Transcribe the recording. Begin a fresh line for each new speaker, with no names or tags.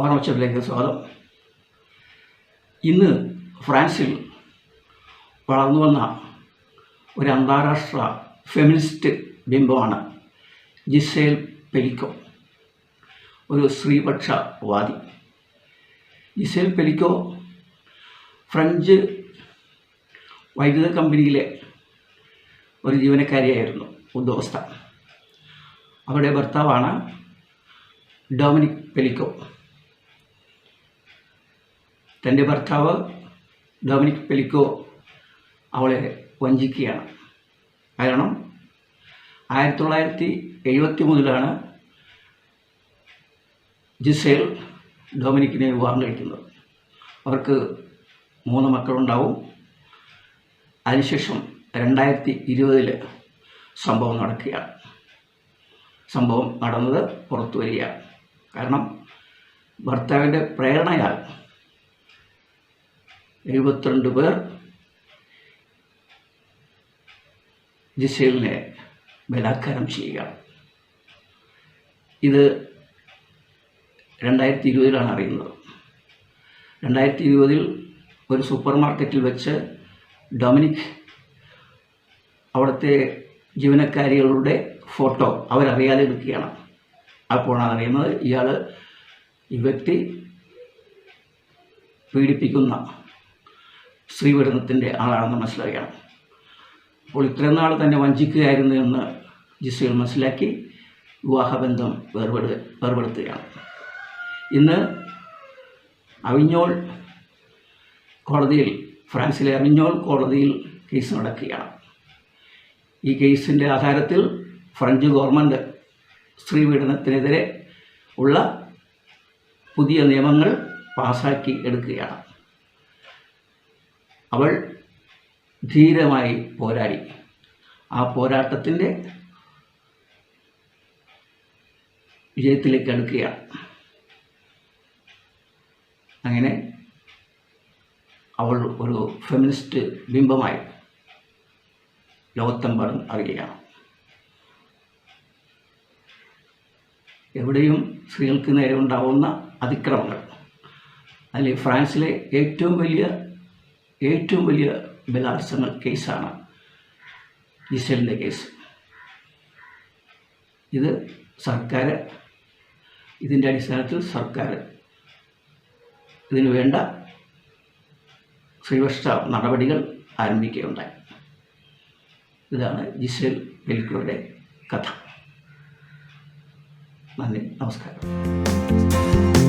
ഓർമ്മച്ചറിലേക്ക് സ്വാഗതം. ഇന്ന് ഫ്രാൻസിൽ വളർന്നു വന്ന ഒരു അന്താരാഷ്ട്ര ഫെമിനിസ്റ്റ് ബിംബമാണ് ജിസേൽ പെലിക്കോ. ഒരു സ്ത്രീപക്ഷവാദി. ജിസേൽ പെലിക്കോ ഫ്രഞ്ച് വൈദ്യുത കമ്പനിയിലെ ഒരു ജീവനക്കാരിയായിരുന്നു ഉദ്യോഗസ്ഥ അവരുടെ ഭർത്താവാണ് ഡൊമിനിക് പെലിക്കോ. തന്റെ ഭർത്താവ് ഡൊമിനിക് പെലിക്കോ അവളെ വഞ്ചിക്കുകയാണ്. കാരണം ആയിരത്തി തൊള്ളായിരത്തി എഴുപത്തി മൂന്നിലാണ് ജിസേൽ ഡൊമിനിക്കിനെ വിവാഹം കഴിക്കുന്നത്. അവർക്ക് മൂന്ന് മക്കളുണ്ടാവും. അതിനുശേഷം രണ്ടായിരത്തി ഇരുപതിൽ സംഭവം നടക്കുകയാണ്. സംഭവം നടന്നത് പുറത്തു വരികയാണ്. കാരണം ഭർത്താവിന്റെ പ്രേരണയാൽ എഴുപത്തിരണ്ട് പേർ ജിസേലിനെ ബലാത്കാരം ചെയ്യുക. ഇത് രണ്ടായിരത്തി ഇരുപതിലാണ് അറിയുന്നത്. രണ്ടായിരത്തി ഇരുപതിൽ ഒരു സൂപ്പർ മാർക്കറ്റിൽ വെച്ച് ഡൊമിനിക് അവിടുത്തെ ജീവനക്കാരികളുടെ ഫോട്ടോ അവരറിയാതെ എടുക്കുകയാണ്. അപ്പോഴാണ് അറിയുന്നത് ഇയാൾ ഈ വ്യക്തി പീഡിപ്പിക്കുന്ന സ്ത്രീപീഡനത്തിന്റെ ആളാണെന്ന് മനസ്സിലാക്കുകയാണ് അപ്പോൾ ഇത്രയും നാൾ തന്നെ വഞ്ചിക്കുകയായിരുന്നു എന്ന് ജിസയിൽ മനസ്സിലാക്കി വിവാഹബന്ധം വേർപെടു വേർപെടുത്തുകയാണ്. ഇന്ന് അവിഞ്ഞോൾ കോടതിയിൽ ഫ്രാൻസിലെ അവിഞ്ഞോൾ കോടതിയിൽ കേസ് നടക്കുകയാണ്. ഈ കേസിന്റെ ആധാരത്തിൽ ഫ്രഞ്ച് ഗവൺമെന്റ് സ്ത്രീ പീഡനത്തിനെതിരെ ഉള്ള പുതിയ നിയമങ്ങൾ പാസാക്കി എടുക്കുകയാണ്. അവൾ ധീരമായി പോരാടി. ആ പോരാട്ടത്തിന്റെ വിജയത്തിലേക്ക് അടുക്കുകയാണ്. അങ്ങനെ അവൾ ഒരു ഫെമിനിസ്റ്റ് ബിംബമായി ലോകത്തെമ്പാടും അറിയുകയാണ്. എവിടെയും സ്ത്രീകൾക്ക് നേരെ ഉണ്ടാവുന്ന അതിക്രമങ്ങൾ. അതിൽ ഫ്രാൻസിലെ ഏറ്റവും വലിയ ഏറ്റവും വലിയ ബലാത്സംഗ കേസാണ് ഇസേലിന്റെ കേസ്. ഇത് സർക്കാർ ഇതിന്റെ അടിസ്ഥാനത്തിൽ സർക്കാർ ഇതിനു വേണ്ട ശ്രീപക്ഷ നടപടികൾ ആരംഭിക്കുകയുണ്ടായി. ഇതാണ് ജിസേൽ പെലിക്കോയുടെ കഥ. നന്ദി നമസ്കാരം.